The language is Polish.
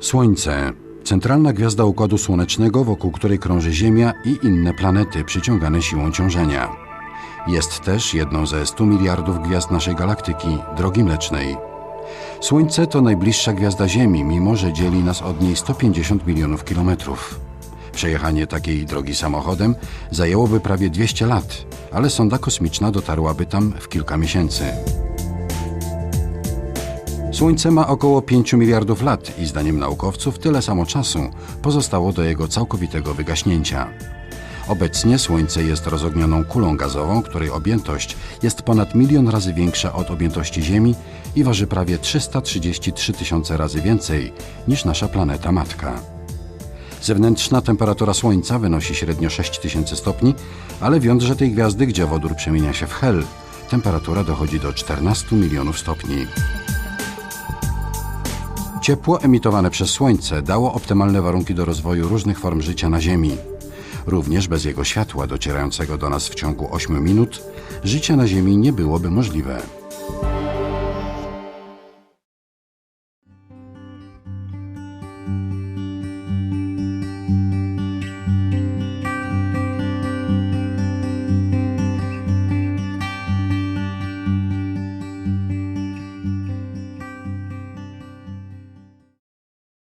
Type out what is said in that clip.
Słońce. Centralna gwiazda Układu Słonecznego, wokół której krąży Ziemia i inne planety przyciągane siłą ciążenia. Jest też jedną ze 100 miliardów gwiazd naszej galaktyki, Drogi Mlecznej. Słońce to najbliższa gwiazda Ziemi, mimo że dzieli nas od niej 150 milionów kilometrów. Przejechanie takiej drogi samochodem zajęłoby prawie 200 lat, ale sonda kosmiczna dotarłaby tam w kilka miesięcy. Słońce ma około 5 miliardów lat i zdaniem naukowców tyle samo czasu pozostało do jego całkowitego wygaśnięcia. Obecnie Słońce jest rozognioną kulą gazową, której objętość jest ponad milion razy większa od objętości Ziemi i waży prawie 333 tysiące razy więcej niż nasza planeta matka. Zewnętrzna temperatura Słońca wynosi średnio 6000 stopni, ale w jądrze tej gwiazdy, gdzie wodór przemienia się w hel, temperatura dochodzi do 14 milionów stopni. Ciepło emitowane przez Słońce dało optymalne warunki do rozwoju różnych form życia na Ziemi. Również bez jego światła docierającego do nas w ciągu 8 minut, życie na Ziemi nie byłoby możliwe.